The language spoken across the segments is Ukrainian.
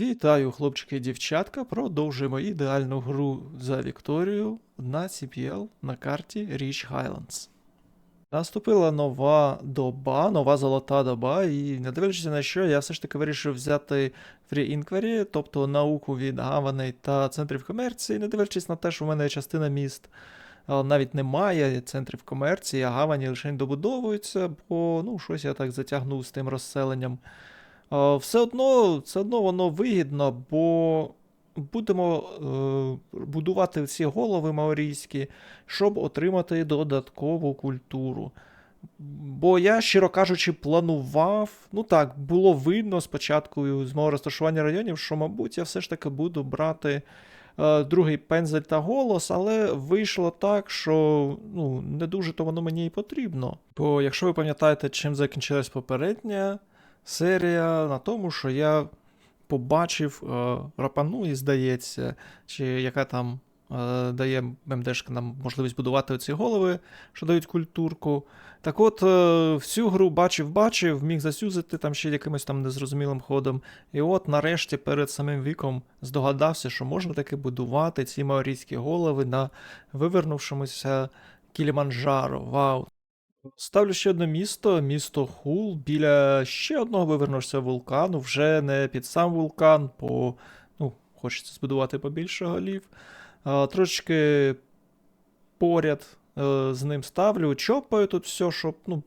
Вітаю, хлопчики і дівчатка. Продовжуємо ідеальну гру за Вікторію на CPL на карті Rich Highlands. Наступила нова доба, нова золота доба, і не дивлячись на що, я все ж таки вирішив взяти Free Inquiry, тобто науку від гаваней та центрів комерції, не дивлячись на те, що в мене частина міст навіть немає центрів комерції, а гавані лише добудовуються, бо ну, щось я так затягнув з тим розселенням. Все одно, все одно воно вигідно, бо будемо е, будувати ці голови маорійські, щоб отримати додаткову культуру. Бо я, щиро кажучи, планував. Ну так, було видно спочатку з мого розташування районів, що, мабуть, я все ж таки буду брати е, другий пензель та голос, але вийшло так, що ну, не дуже то воно мені і потрібно. Бо якщо ви пам'ятаєте, чим закінчилась попередня серія, на тому, що я побачив е, рапану, і здається, чи яка там е, дає МДшка нам можливість будувати оці голови, що дають культурку. Так от, е, всю гру бачив-бачив, міг засюзити там ще якимось там незрозумілим ходом. І от нарешті перед самим віком здогадався, що можна таки будувати ці маорійські голови на вивернувшомуся Кіліманджаро. Вау! Ставлю ще одне місто, місто Хул, біля ще одного вивернувся вулкану, вже не під сам вулкан, бо ну, хочеться збудувати побільше голів. А, трошечки поряд е, з ним ставлю, чопаю тут все, щоб ну,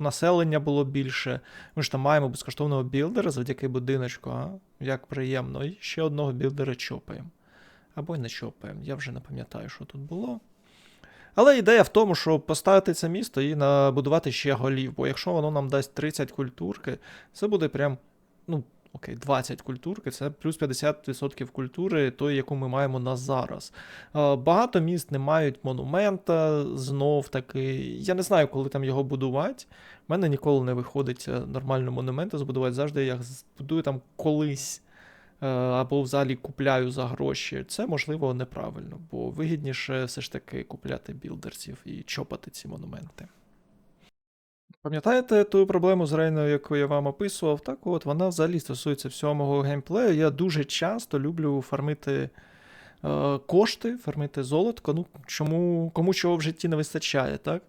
населення було більше. Ми ж там маємо безкоштовного білдера завдяки будиночку, а? Як приємно. І ще одного білдера чопаємо. Або й не чопаємо. Я вже не пам'ятаю, що тут було. Але ідея в тому, щоб поставити це місто і набудувати ще голів. Бо якщо воно нам дасть 30 культурки, це буде прям, ну, окей, 20 культурки, це плюс 50% культури, тої, яку ми маємо на зараз. Е, Багато міст не мають монумента знов таки. Я не знаю, коли там його будувати. У мене ніколи не виходить е, нормально монумента збудувати. Завжди я збудую там колись. Е, Або взагалі купляю за гроші. Це можливо неправильно, бо вигідніше все ж таки купляти білдерців і чопати ці монументи. Пам'ятаєте ту проблему з Рейною, яку я вам описував? Так от, вона взагалі стосується всього мого геймплею. Я дуже часто люблю фармити е, кошти, фармити золотко. Ну, чому, кому чого в житті не вистачає, так?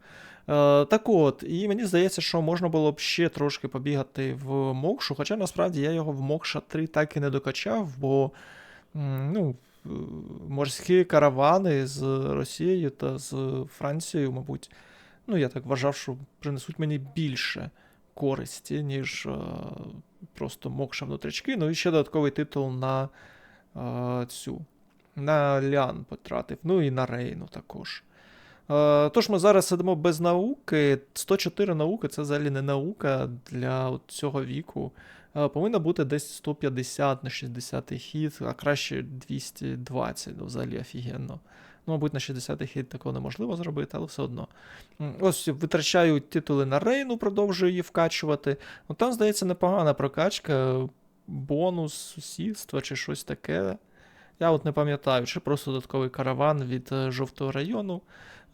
Е, так от, і мені здається, що можна було б ще трошки побігати в Мокшу, хоча насправді я його в Мокша 3 так і не докачав, бо ну, е, морські каравани з Росією та з Францією, мабуть, ну, я так вважав, що принесуть мені більше користі, ніж е, просто Мокша внутрічки. Ну і ще додатковий титул на цю. На Лян потратив, ну і на Рейну також. Е, Тож ми зараз сидимо без науки. 104 науки це взагалі не наука для цього віку. Е, Повинно бути десь 150 на 60 хід, а краще 220, ну взагалі офігенно. Ну, мабуть, на 60 хід такого неможливо зробити, але все одно. Ось витрачаю титули на Рейну, продовжую її вкачувати. Ну там, здається, непогана прокачка, бонус сусідства чи щось таке. Я от не пам'ятаю, чи просто додатковий караван від е, жовтого району.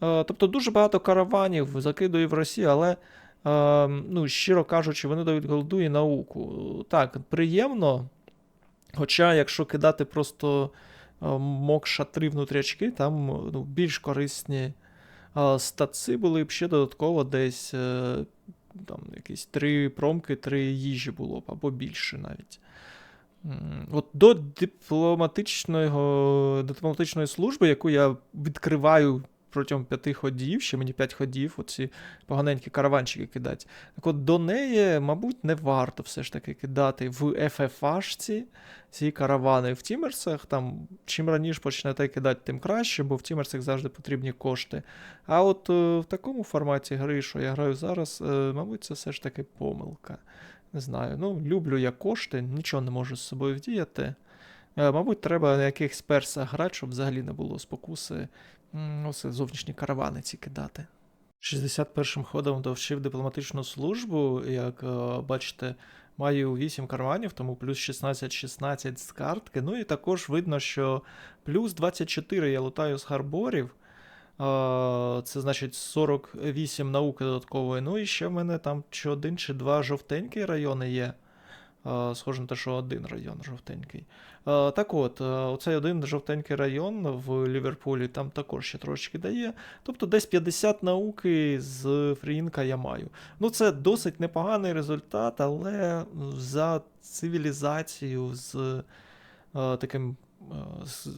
Е, Тобто дуже багато караванів закидую в Росію, але, е, ну, щиро кажучи, вони дають голду і науку. Так, приємно. Хоча, якщо кидати просто е, Мокша 3 внутрячки, там ну, більш корисні статси були б ще додатково десь там, якісь 3 промки, 3 їжі було б, або більше навіть. От до дипломатичної служби, яку я відкриваю протягом п'яти ходів, ще мені п'ять ходів, оці поганенькі караванчики кидати. Так от до неї, мабуть, не варто все ж таки кидати в ФФАшці ці каравани. В Тімерсах там чим раніше почнете кидати, тим краще, бо в Тімерсах завжди потрібні кошти. А от е, в такому форматі гри, що я граю зараз, е, мабуть, це все ж таки помилка. Не знаю. Ну, люблю я кошти, нічого не можу з собою вдіяти. Е, Мабуть, треба на якихось персах грати, щоб взагалі не було спокуси. Оце зовнішні каравани ці кидати. 61-м ходом довчив дипломатичну службу. Як е, бачите, маю 8 караванів, тому плюс 16-16 з картки. Ну і також видно, що плюс 24 я лутаю з гарборів. Е, Це значить 48 науки додаткової. Ну і ще в мене там чи один, чи два жовтенькі райони є. Схоже на те, що один район жовтенький. Так от, е, оцей один жовтенький район в Ліверпулі там також ще трошечки дає. Тобто десь 50 науки з фрінка я маю. Ну, це досить непоганий результат, але за цивілізацію з е, таким е, з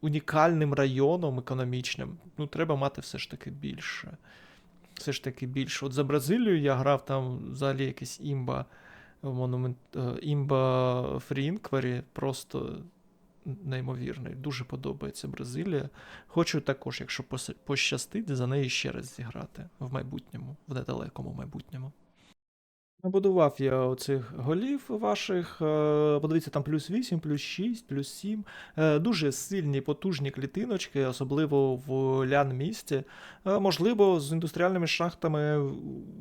унікальним районом економічним, ну, треба мати все ж таки більше. Все ж таки більше. От за Бразилію я грав там взагалі якийсь імба монумент е, імба Фрінквері, просто неймовірний. Дуже подобається Бразилія. Хочу також, якщо пощастить, за неї ще раз зіграти в майбутньому, в недалекому майбутньому. Набудував я оцих голів ваших. е, Подивіться, там плюс 8, плюс 6, плюс 7. Е, Дуже сильні, потужні клітиночки, особливо в лян місті. Е, Можливо, з індустріальними шахтами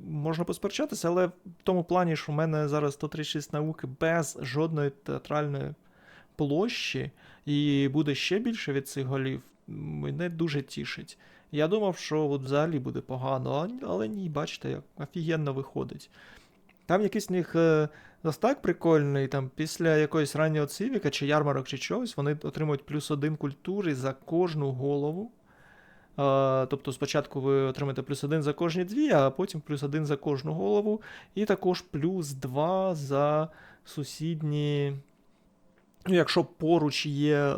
можна посперечатися, але в тому плані, що в мене зараз 136 науки без жодної театральної площі, і буде ще більше від цих голів, мене дуже тішить. Я думав, що от взагалі буде погано, але ні, бачите, як офігенно виходить. Там якийсь в них е, застак прикольний, там після якоїсь раннього цивіка чи ярмарок чи чогось, вони отримують плюс один культури за кожну голову. Е, тобто спочатку ви отримаєте плюс один за кожні дві, а потім плюс один за кожну голову. І також плюс два за сусідні. Ну, якщо поруч є е,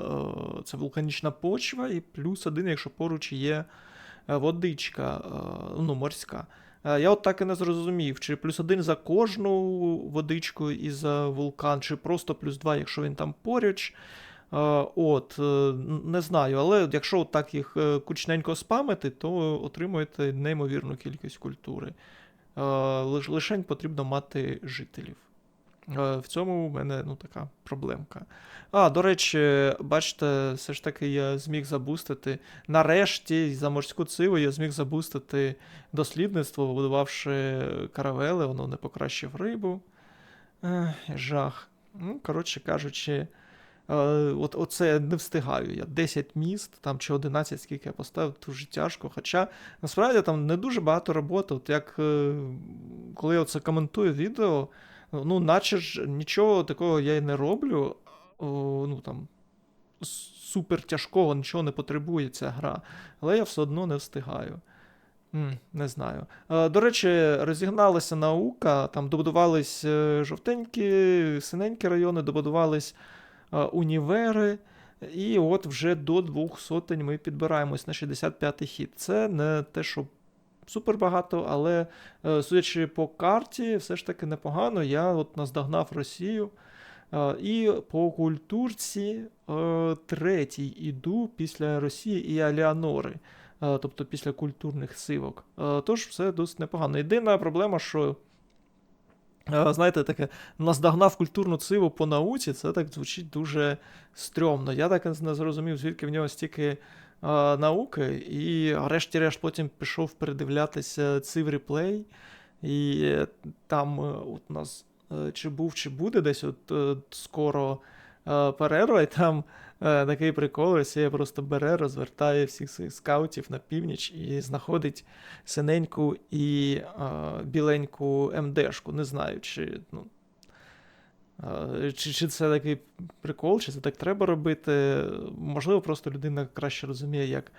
це вулканічна почва, і плюс один, якщо поруч є водичка, ну, морська. Е, Я от так і не зрозумів, чи плюс один за кожну водичку і за вулкан, чи просто плюс два, якщо він там поруч. Е, От, е, не знаю, але якщо от так їх кучненько спамити, то отримуєте неймовірну кількість культури. Лишень потрібно мати жителів. Е, В цьому в мене ну, така проблемка. А, до речі, бачите, все ж таки я зміг забустити. Нарешті за морську циву я зміг забустити дослідництво, побудувавши каравели, воно не покращив рибу. Ех, жах. Ну, коротше кажучи, е, от, оце не встигаю. Я 10 міст там чи 11, скільки я поставив, дуже тяжко. Хоча насправді там не дуже багато роботи. От як е, коли я оце коментую відео, ну, наче ж нічого такого я й не роблю. О, ну там супер тяжкого, нічого не потребує ця гра. Але я все одно не встигаю. М, не знаю. Е, До речі, розігналася наука, там добудувались е, жовтенькі, синенькі райони, добудувались е, універи. І от вже до двох сотень ми підбираємось на 65-й хід. Це не те, що супер багато, але е, судячи по карті, все ж таки непогано. Я от наздогнав Росію. Е, І по культурці е, третій іду після Росії і Аліанори, тобто після культурних сивок. Тож все досить непогано. Єдина проблема, що. Знаєте, таке наздогнав культурну циву по науці, це так звучить дуже стрьомно. Я так не зрозумів, звідки в нього стільки науки, і решті-решт потім пішов передивлятися цив реплей, і там е, от у нас е, чи був, чи буде десь от е, скоро перерва, і там такий прикол, Росія просто бере, розвертає всіх своїх скаутів на північ і знаходить синеньку і біленьку МДшку. Не знаю, чи, ну, чи, чи це такий прикол, чи це так треба робити. Можливо, просто людина краще розуміє, як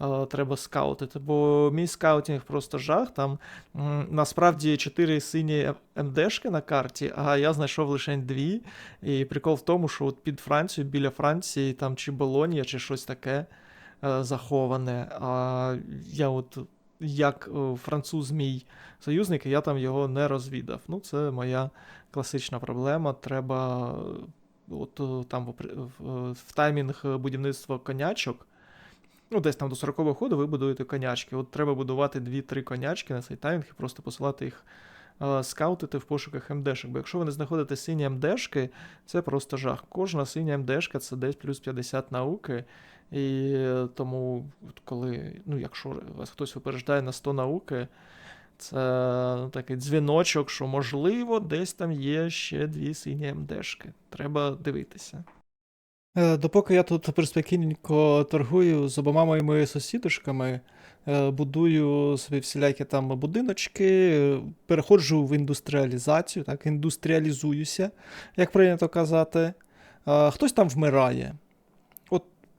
е, треба скаутити. Бо мій скаутинг просто жах. Там м, насправді чотири сині МДшки на карті, а я знайшов лише дві. І прикол в тому, що от під Францією, біля Франції, там чи Болонія, чи щось таке е, заховане. А я от як е, француз мій союзник, і я там його не розвідав. Ну, це моя класична проблема. Треба е, от е, там в, таймінг будівництва конячок. Ну, десь там до 40-го ходу ви будуєте конячки. От треба будувати 2-3 конячки на цей таймінг і просто посилати їх е, скаутити в пошуках МДшок. Бо якщо ви не знаходите сині МДшки, це просто жах. Кожна синя МДшка це десь плюс 50 науки. І е, тому, коли, ну, якщо вас хтось випереджає на 100 науки, це ну, такий дзвіночок, що можливо десь там є ще дві сині МДшки. Треба дивитися. Е, Допоки я тут приспокійненько торгую з обома моїми сусідушками, е, будую собі всілякі там будиночки, переходжу в індустріалізацію, так, індустріалізуюся, як прийнято казати. Хтось там вмирає.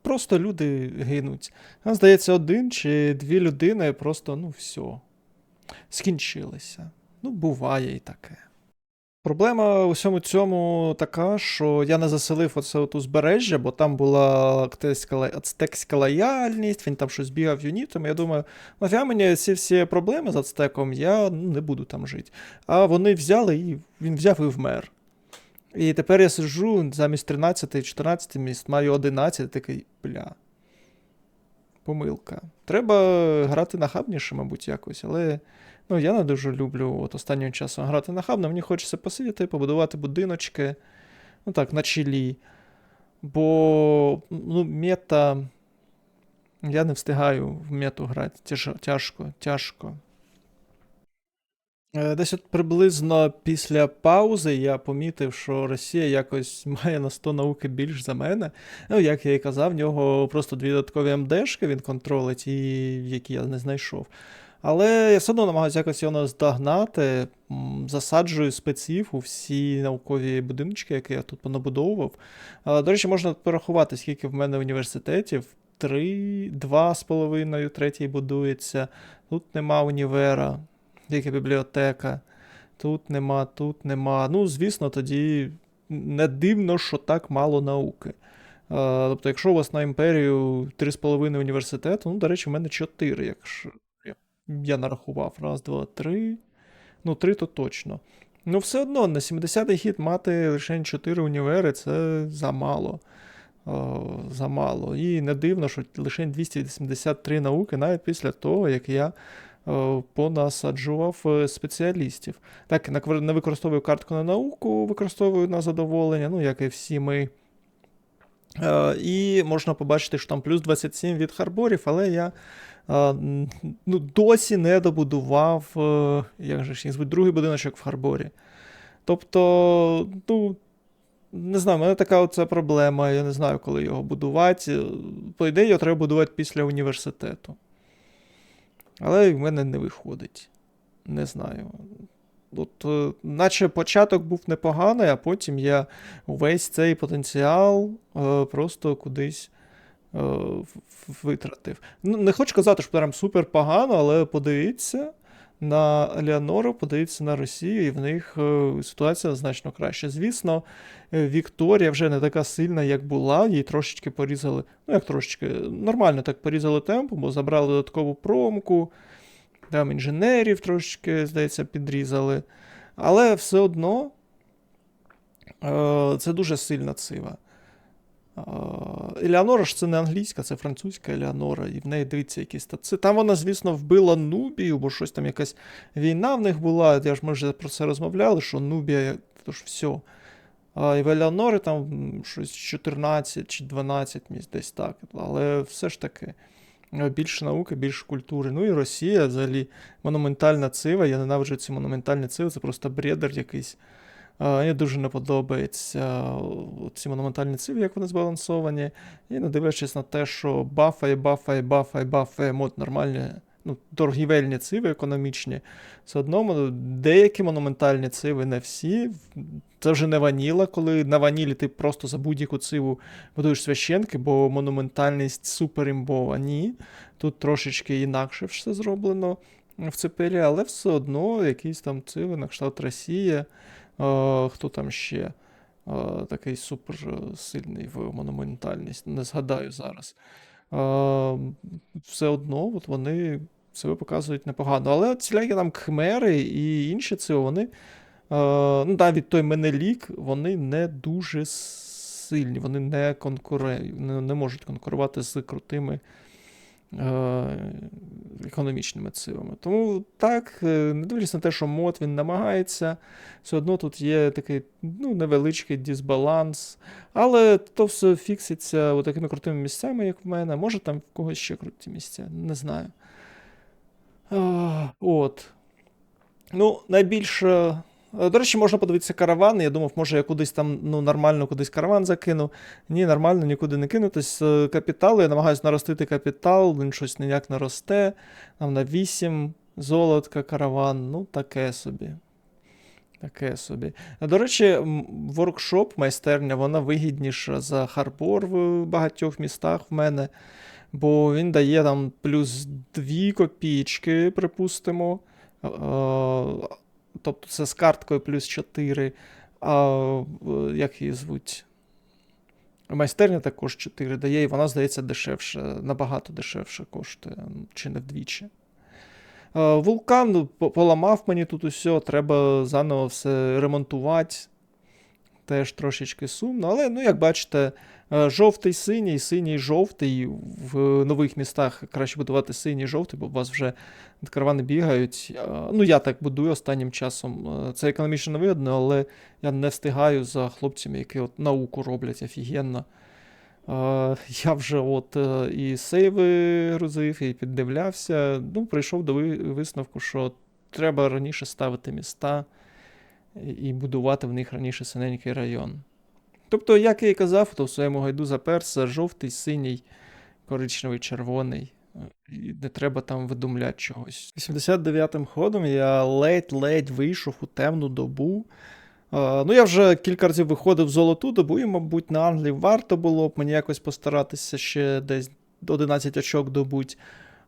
Просто люди гинуть. А, Здається, один чи дві людини просто, ну, все, скінчилися. Ну, буває і таке. Проблема у всьому цьому така, що я не заселив оце от узбережжя, бо там була ацтекська лояльність, він там щось бігав юнітом. Я думаю, нафіга мені ці всі проблеми з ацтеком, я ну, не буду там жити. А вони взяли і він взяв і вмер. І тепер я сиджу замість 13-14 міст, маю 11, такий, бля. Помилка. Треба грати нахабніше, мабуть, якось, але ну, я не дуже люблю от останнім часом грати нахабно. Мені хочеться посидіти, побудувати будиночки, ну так, на чилі. Бо ну, мета. Я не встигаю в мету грати. Тяж- Тяжко, тяжко. Е, Десь от приблизно після паузи я помітив, що Росія якось має на 100 науки більш за мене. Ну, як я і казав, в нього просто дві додаткові МДшки він контролить, і які я не знайшов. Але я все одно намагаюся якось його здогнати, засаджую спеців у всі наукові будиночки, які я тут понабудовував. До речі, можна порахувати, скільки в мене університетів. Три, два з половиною, третій будується. Тут нема універа, тільки бібліотека. Тут нема, тут нема. Ну, звісно, тоді не дивно, що так мало науки. Е, Тобто, якщо у вас на імперію 3,5 університету, ну, до речі, в мене 4, якщо я, нарахував. Раз, два, три. Ну, 3 то точно. Ну, все одно, на 70-й хід мати лише 4 універи це замало. О, замало. І не дивно, що лише 283 науки, навіть після того, як я понасаджував е, спеціалістів. Так, не використовую картку на науку, використовую на задоволення, ну, як і всі ми. Е, І можна побачити, що там плюс 27 від харборів, але я е, ну, досі не добудував, е, як же ж їх другий будиночок в харборі. Тобто, ну, не знаю, в мене така оця проблема, я не знаю, коли його будувати. Е, По ідеї, його треба будувати після університету. Але в мене не виходить. Не знаю. От, е, наче початок був непоганий, а потім я увесь цей потенціал е, просто кудись е, витратив. Ну, не хочу казати, що прям супер погано, але подивіться на Леонору, подивіться на Росію, і в них е, ситуація значно краще. Звісно, е, Вікторія вже не така сильна, як була, їй трошечки порізали, ну як трошечки, нормально так порізали темпу, бо забрали додаткову промку, там інженерів трошечки, здається, підрізали. Але все одно е, це дуже сильна цива. Е, Елеонора ж це не англійська, це французька Елеонора, і в неї дивіться якісь та це. Там вона, звісно, вбила Нубію, бо щось там якась війна в них була. Я ж ми вже про це розмовляли, що Нубія, то ж все. А, і в Елеонори там щось 14 чи 12 місць десь так. Але все ж таки. е, Більше науки, більше культури. Ну і Росія, взагалі, монументальна цива. Я ненавиджу ці монументальні циви, це просто бредер якийсь. Мені дуже не подобається ці монументальні циви, як вони збалансовані. І не дивлячись на те, що бафає, бафає, бафає, бафає мод нормальні, ну, торгівельні циви економічні. Все одно деякі монументальні циви, не всі. Це вже не ваніла, коли на ванілі ти просто за будь-яку циву будуєш священки, бо монументальність супер імбова. Ні. Тут трошечки інакше все зроблено в ЦПРі, але все одно якісь там циви на кшталт Росія. Хто там ще такий супер е, в монументальність, не згадаю зараз. Все одно от вони себе показують непогано. Але цілякі там кхмери і інші циви, вони, ну навіть той Менелік, вони не дуже сильні, вони не, конкуре... не, можуть конкурувати з крутими економічними цивами. Тому так, е, не дивлячись на те, що мод він намагається, все одно тут є такий ну, невеличкий дисбаланс. Але то все фікситься такими крутими місцями, як в мене. Може там в когось ще круті місця, не знаю. От. Ну, найбільше Е, До речі, можна подивитися караван. Я думав, може я кудись там ну, нормально кудись караван закину. Ні, нормально нікуди не кину. Тобто з капіталу я намагаюся наростити капітал, він щось ніяк не росте. Там на 8 золотка караван, ну таке собі. Таке собі. До речі, воркшоп, майстерня, вона вигідніша за харбор в багатьох містах в мене. Бо він дає там плюс 2 копійки, припустимо. Тобто це з карткою плюс 4. А як її звуть? Майстерня також 4 дає, і вона, здається, дешевше, набагато дешевше коштує, чи не вдвічі. Вулкан ну, поламав мені тут усе, треба заново все ремонтувати. Теж трошечки сумно, але, ну, як бачите, жовтий, синій, синій, жовтий. В нових містах краще будувати синій, жовтий, бо у вас вже каравани бігають. Е, Ну, я так будую останнім часом. Е, Це економічно невигідно, але я не встигаю за хлопцями, які от науку роблять офігенно. Е, Я вже от е, і сейви грузив, і піддивлявся. Ну, прийшов до висновку, що треба раніше ставити міста і будувати в них раніше синенький район. Тобто, як я і казав, то в своєму гайду заперся жовтий, синій, коричневий, червоний. І не треба там видумляти чогось. 89-м ходом я ледь-ледь вийшов у темну добу. Ну, я вже кілька разів виходив в золоту добу, і, мабуть, на Англії варто було б мені якось постаратися ще десь 11 очок добуть.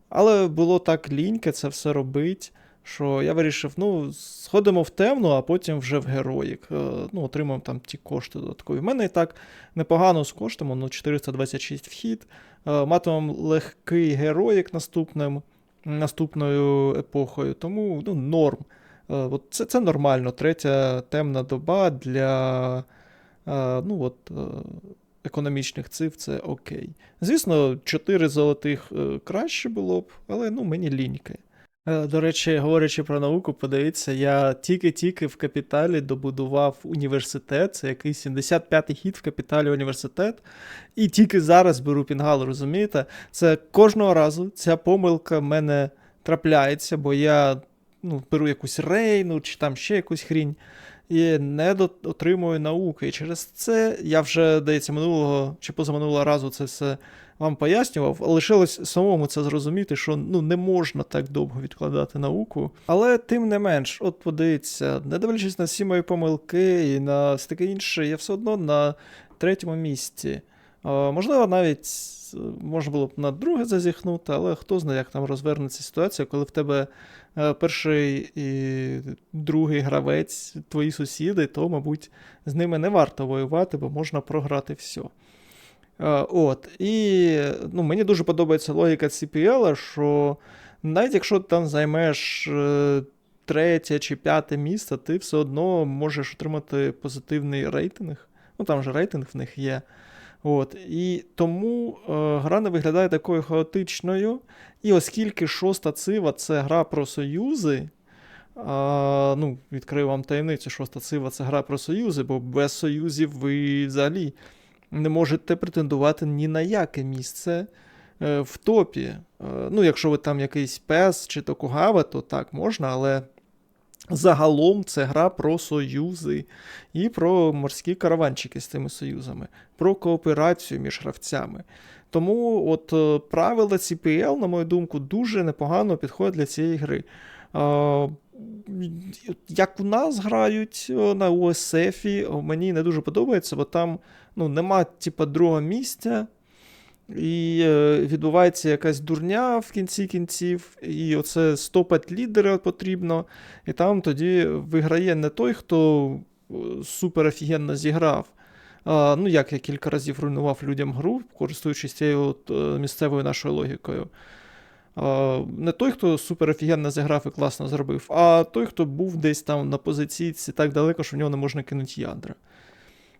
Але було так ліньке це все робить, що я вирішив, ну, сходимо в темну, а потім вже в героїк. Е, Ну, отримаємо там ті кошти додаткові. В мене і так непогано з коштами, ну, 426 вхід. Е, Матимемо легкий героїк наступним, наступною епохою, тому ну, норм. Е, От це, це нормально. Третя темна доба для ну, от, економічних цифр це окей. Звісно, 4 золотих краще було б, але ну, мені ліньки. Е, До речі, говорячи про науку, подивіться, я тільки-тільки в капіталі добудував університет, це якийсь 75-й хід в капіталі університет, і тільки зараз беру пінгал, розумієте? Це кожного разу ця помилка в мене трапляється, бо я ну, беру якусь рейну чи там ще якусь хрінь. І не отримую науки. І через це я вже, здається, минулого чи позаминулого разу це все вам пояснював. Лишилось самому це зрозуміти, що ну, не можна так довго відкладати науку. Але тим не менш, от подивіться, не дивлячись на всі мої помилки і на все таке інше, я все одно на третьому місці. Можливо, навіть можна було б на друге зазіхнути, але хто знає, як там розвернеться ситуація, коли в тебе е, перший і другий гравець, твої сусіди, то, мабуть, з ними не варто воювати, бо можна програти все. Е, От. І ну, мені дуже подобається логіка CPL, що навіть якщо ти там займеш е, третє чи п'яте місце, ти все одно можеш отримати позитивний рейтинг. Ну там же рейтинг в них є. От. І тому е, гра не виглядає такою хаотичною. І оскільки шоста цива це гра про союзи. А, ну, відкрию вам таємницю, шоста цива це гра про союзи, бо без союзів ви взагалі не можете претендувати ні на яке місце е, в топі. Е, ну, якщо ви там якийсь пес чи Токугава, то так можна, але загалом це гра про союзи і про морські караванчики з цими союзами, про кооперацію між гравцями. Тому от е, правила CPL, на мою думку, дуже непогано підходять для цієї гри. Як у нас грають на USF, мені не дуже подобається, бо там ну, нема типа другого місця, і е, відбувається якась дурня в кінці кінців, і оце стопать лідера потрібно. І там тоді виграє не той, хто супер офігенно зіграв. А, ну, як я кілька разів руйнував людям гру, користуючись цією місцевою нашою логікою. Не той, хто супер офігенно зіграв і класно зробив, а той, хто був десь там на позиційці так далеко, що в нього не можна кинути ядра.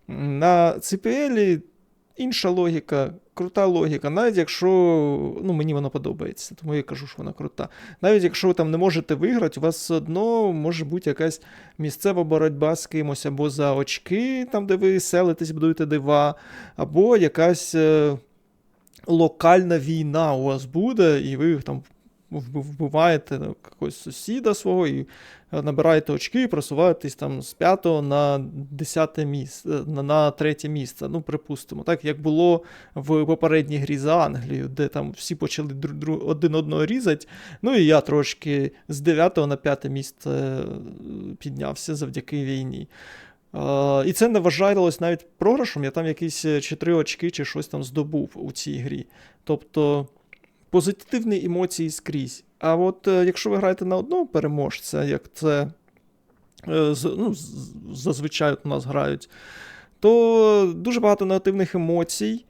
На CPL інша логіка, крута логіка, навіть якщо ну, мені вона подобається, тому я кажу, що вона крута. Навіть якщо ви там не можете виграти, у вас все одно може бути якась місцева боротьба з кимось, або за очки, там, де ви селитесь, будуєте дива, або якась е, локальна війна у вас буде, і ви там вбиваєте якогось сусіда свого і е, набираєте очки і просуваєтесь там з 5 на 10 місце, на, третє місце. Ну, припустимо, так як було в попередній грі за Англію, де там всі почали один одного різати. Ну і я трошки з 9 на 5 місце е, піднявся завдяки війні. Е, І це не вважалось навіть програшем. Я там якісь 4 очки чи щось там здобув у цій грі. Тобто позитивні емоції скрізь. А от е, якщо ви граєте на одного переможця, як це е, ну, зазвичай у нас грають, то дуже багато негативних емоцій.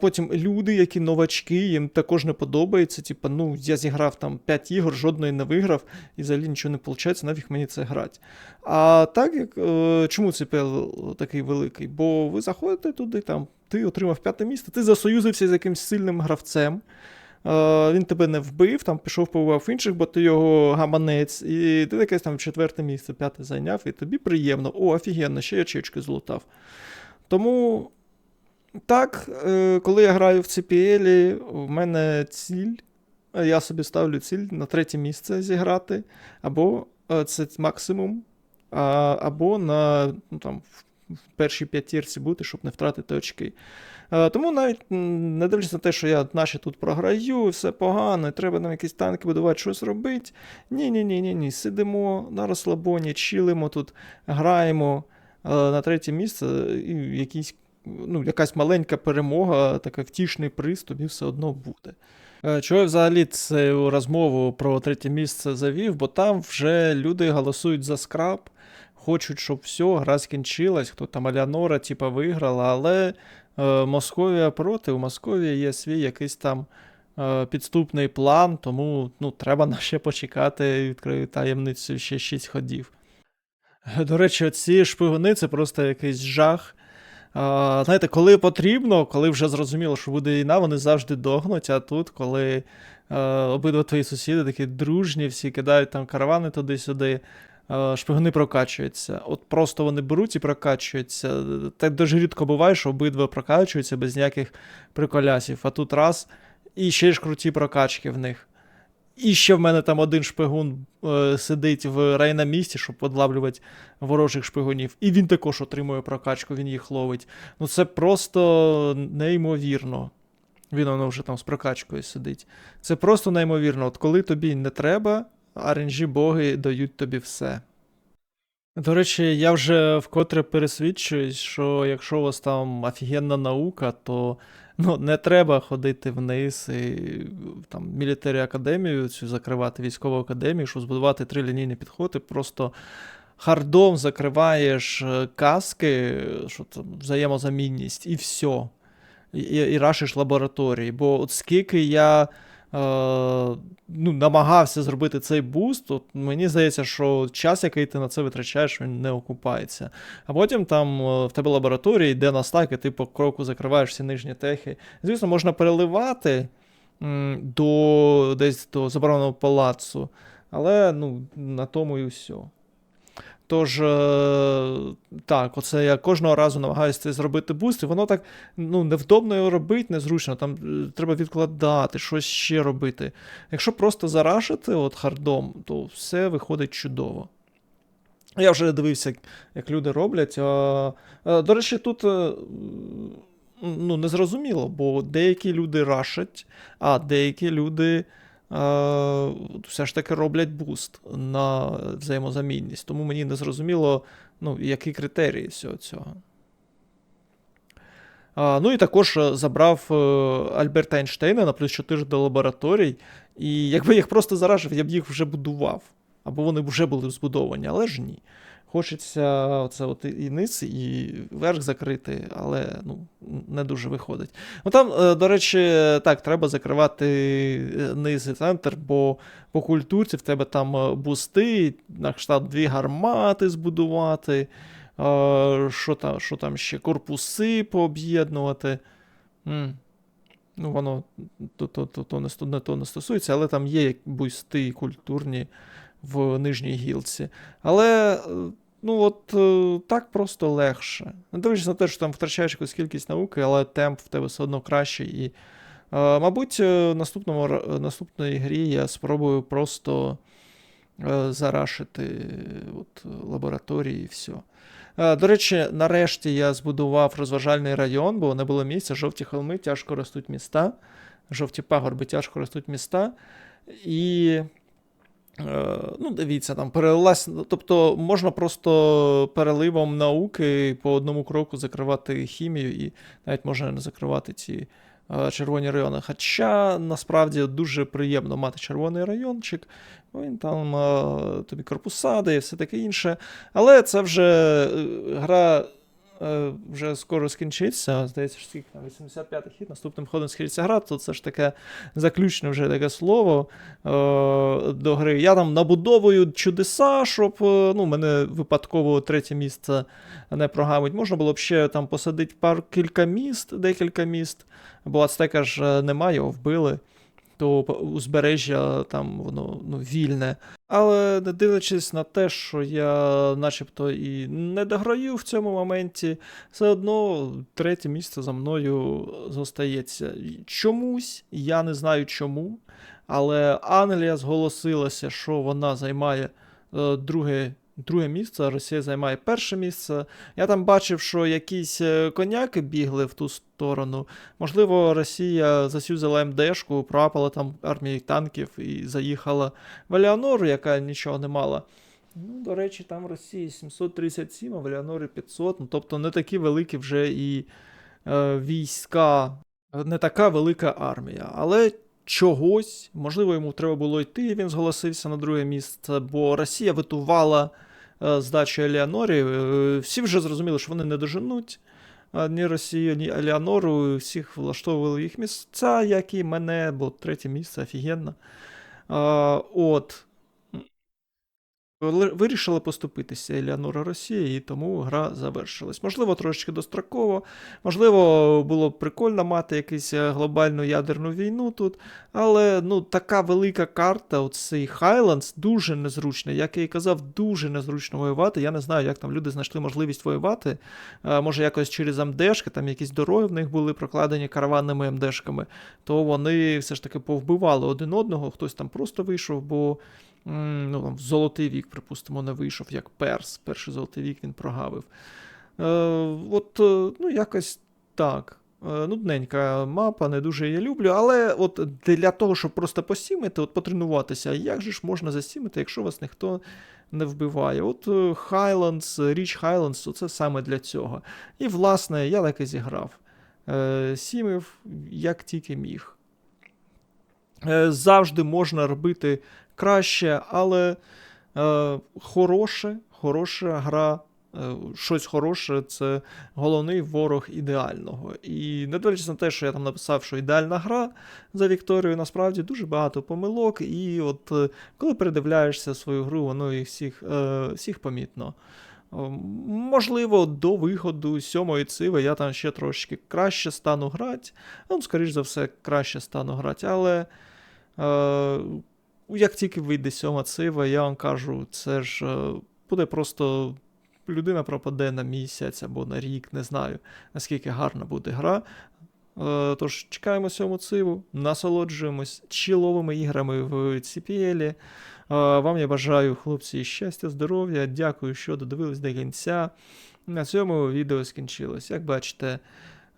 Потім люди, які новачки, їм також не подобається. Типа, ну, я зіграв там 5 ігор, жодної не виграв, і взагалі нічого не виходить, нафіг мені це грати. А так як е, чому ПЛ такий великий? Бо ви заходите туди, там, ти отримав п'яте місце, ти засоюзився з якимсь сильним гравцем. Е, він тебе не вбив, там пішов побував інших, бо ти його гаманець, і ти якесь там четверте місце, п'яте зайняв, і тобі приємно. О, офігенно, ще я очечки злутав. Тому так, е, коли я граю в CPL, в мене ціль. е, Я собі ставлю ціль на третє місце зіграти, або е, це максимум, або на ну, там, в першій п'ятірці бути, щоб не втратити очки. Тому навіть не дивлячись на те, що я наче тут програю, все погано, і треба нам якісь танки будувати, щось робити. Ні, ні. Сидимо на розслабоні, чилимо тут, граємо на третє місце, і якісь, ну, якась маленька перемога, такий втішний приз тобі все одно буде. Е, Чого я взагалі цю розмову про третє місце завів, бо там вже люди голосують за скраб, хочуть, щоб все, гра скінчилась, хто там Аліанора, типа, виграла, але е, Московія проти, у Московії є свій якийсь там е, підступний план, тому ну, треба ще почекати, відкрию таємницю ще 6 ходів. Е, До речі, ці шпигуни це просто якийсь жах. Знаєте, коли потрібно, коли вже зрозуміло, що буде війна, вони завжди догнуть, а тут, коли е, обидва твої сусіди такі дружні, всі кидають там каравани туди-сюди, е, шпигуни прокачуються. От просто вони беруть і прокачуються. Так дуже рідко буває, що обидва прокачуються без ніяких приколясів. А тут раз, і ще ж круті прокачки в них. І ще в мене там один шпигун е, сидить в райнамісті, щоб подлавлювати ворожих шпигунів. І він також отримує прокачку, він їх ловить. Ну це просто неймовірно. Він воно вже там з прокачкою сидить. Це просто неймовірно. От коли тобі не треба, RNG боги дають тобі все. До речі, я вже вкотре пересвідчуюсь, що якщо у вас там офігенна наука, то ну, не треба ходити вниз і там мілітарі академію цю закривати, військову академію, щоб збудувати три лінійні підходи, просто хардом закриваєш е, каски, що там взаємозамінність, і все. І, і, рашиш лабораторії. Бо от скільки я ну, намагався зробити цей буст, от мені здається, що час, який ти на це витрачаєш, він не окупається. А потім там е, в тебе лабораторія йде на стак, і ти по кроку закриваєш всі нижні техи. Звісно, можна переливати до десь до забороненого палацу, але ну, на тому і все. Тож, е, так, оце я кожного разу намагаюся це зробити буст, і воно так ну, невдобно його робити, незручно. Там е, треба відкладати, щось ще робити. Якщо просто зарашити от хардом, то все виходить чудово. Я вже дивився, як- люди роблять. А, до речі, тут е, ну, незрозуміло, бо деякі люди рашать, а деякі люди е, все ж таки роблять буст на взаємозамінність. Тому мені не зрозуміло, ну, які критерії всього цього. Ну і також е, забрав е, Альберта Ейнштейна на плюс 4 до лабораторій. І якби їх просто заражив, я б їх вже будував. Або вони вже були збудовані, але ж ні. Хочеться оце от і низ, і верх закрити, але ну, не дуже виходить. Ну там, е, до речі, так, треба закривати е, низ і центр, бо по культурці в тебе там е, бусти, на кшталт дві гармати збудувати, що там, що там ще, корпуси пооб'єднувати. Ну, воно то, то, то, то, не, не то не стосується, але там є бусти культурні в нижній гілці. Але. Е, Ну, от е, так просто легше. Не дивлячись на те, що там втрачаєш якусь кількість науки, але темп в тебе все одно кращий і Мабуть, е, наступному, е, наступної грі я спробую просто е, зарашити е, от, лабораторії і все. Е, До речі, нарешті я збудував розважальний район, бо не було місця. Жовті холми, тяжко ростуть міста. Жовті пагорби, тяжко ростуть міста. І. е, Ну, дивіться, там перелилась. ну, Тобто можна просто переливом науки по одному кроку закривати хімію, і навіть можна не закривати ці е, червоні райони. Хоча насправді дуже приємно мати червоний райончик, він там е, тобі корпуса дає, все таке інше. Але це вже гра е, вже скоро скінчиться. Здається, що скільки там 85-й хід, наступним ходом скінчиться гра, то це ж таке заключне вже таке слово е, до гри. Я там набудовую чудеса, щоб е, ну, мене випадково третє місце не прогамить. Можна було б ще там посадити пар кілька міст, декілька міст, бо Ацтека ж немає, його вбили. То узбережжя там воно ну, вільне. Але не дивлячись на те, що я начебто і не дограю в цьому моменті, все одно третє місце за мною зостається. Чомусь, я не знаю чому, але Англія зголосилася, що вона займає е, друге, друге місце, а Росія займає перше місце. Я там бачив, що якісь е, коняки бігли в ту сторону. Можливо, Росія засюзила МДшку, пропала там армії танків і заїхала в Елеонору, яка нічого не мала. Ну, до речі, там в Росії 737, а в Елеонорі 500. Ну, тобто не такі великі вже і е, війська, не така велика армія. Але чогось, можливо, йому треба було йти, і він зголосився на друге місце, бо Росія витувала е, Еліанорі, Е, всі вже зрозуміли, що вони не доженуть. е, Ні Росію, ні Еліанору. всіх влаштовували їх місця, як і мене, бо третє місце офігенно. От. Вирішили поступитися Елеонора Росія, і тому гра завершилась. Можливо, трошечки достроково, можливо, було б прикольно мати якусь е, глобальну ядерну війну тут, але ну, така велика карта, оцей Highlands, дуже незручна. Як я і казав, дуже незручно воювати. Я не знаю, як там люди знайшли можливість воювати. Е, Може, якось через МДшки, там якісь дороги в них були прокладені караванними МДшками, то вони все ж таки повбивали один одного, хтось там просто вийшов, бо. Ну, там, золотий вік, припустимо, не вийшов, як перс. Перший золотий вік він прогавив. Е, от, е, ну, якось так. Е, нудненька мапа, не дуже її люблю, але от для того, щоб просто посімити, от потренуватися, як же ж можна засімити, якщо вас ніхто не вбиває? От е, Highlands, Річ Highlands, це саме для цього. І, власне, я так і зіграв. Сімив, як тільки міг. Завжди можна робити краще, але е, хороше, хороша гра, е, щось хороше це головний ворог ідеального. І не дивлячись на те, що я там написав, що ідеальна гра за Вікторію, насправді дуже багато помилок, і от е, коли передивляєшся свою гру, воно їх всіх, е, всіх помітно. Можливо, до виходу сьомої циви я там ще трошки краще стану грати. Ну, скоріш за все, краще стану грати, але. Е, як тільки вийде сьома цива, я вам кажу, це ж е, буде просто людина пропаде на місяць або на рік, не знаю, наскільки гарна буде гра. Е, Тож чекаємо сьому циву, насолоджуємось чіловими іграми в CPL. Е, Вам я бажаю, хлопці, щастя, здоров'я. Дякую, що додивились до кінця. На цьому відео скінчилось. Як бачите,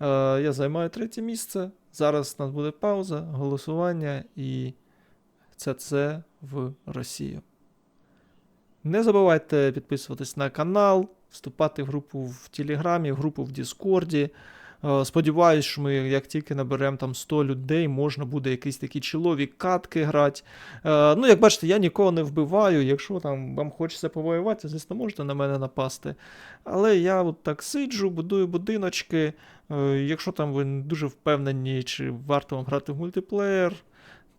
я займаю третє місце. Зараз у нас буде пауза, голосування і це це в Росію. Не забувайте підписуватись на канал, вступати в групу в Телеграмі, в групу в Діскорді. Е, Сподіваюсь, що ми як тільки наберемо там 100 людей, можна буде якісь такі чолові катки грати. Е, Ну, як бачите, я нікого не вбиваю. Якщо там вам хочеться повоювати, звісно, можете на мене напасти. Але я от так сиджу, будую будиночки. Е, Якщо там ви дуже впевнені, чи варто вам грати в мультиплеєр,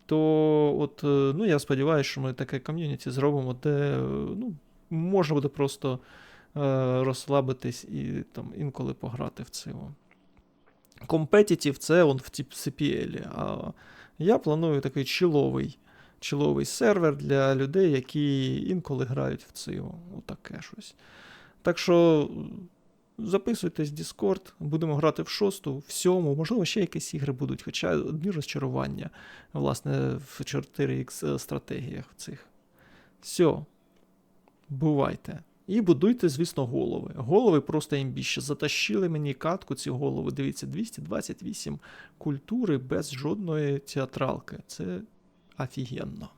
то от, е, ну, я сподіваюся, що ми таке ком'юніті зробимо, де е, ну, можна буде просто е, розслабитись і там інколи пограти в цього. Компетітів це он в CPL, а я планую такий чиловий, чиловий сервер для людей, які інколи грають в цього. Отаке щось. Так що записуйтесь в Discord, будемо грати в шосту, в сьому, можливо, ще якісь ігри будуть, хоча одні розчарування, власне, в 4X стратегіях цих. Все. Бувайте. І будуйте, звісно, голови. Голови просто імбіще. Затащили мені катку ці голови. Дивіться, 228 культури без жодної театралки. Це офігенно.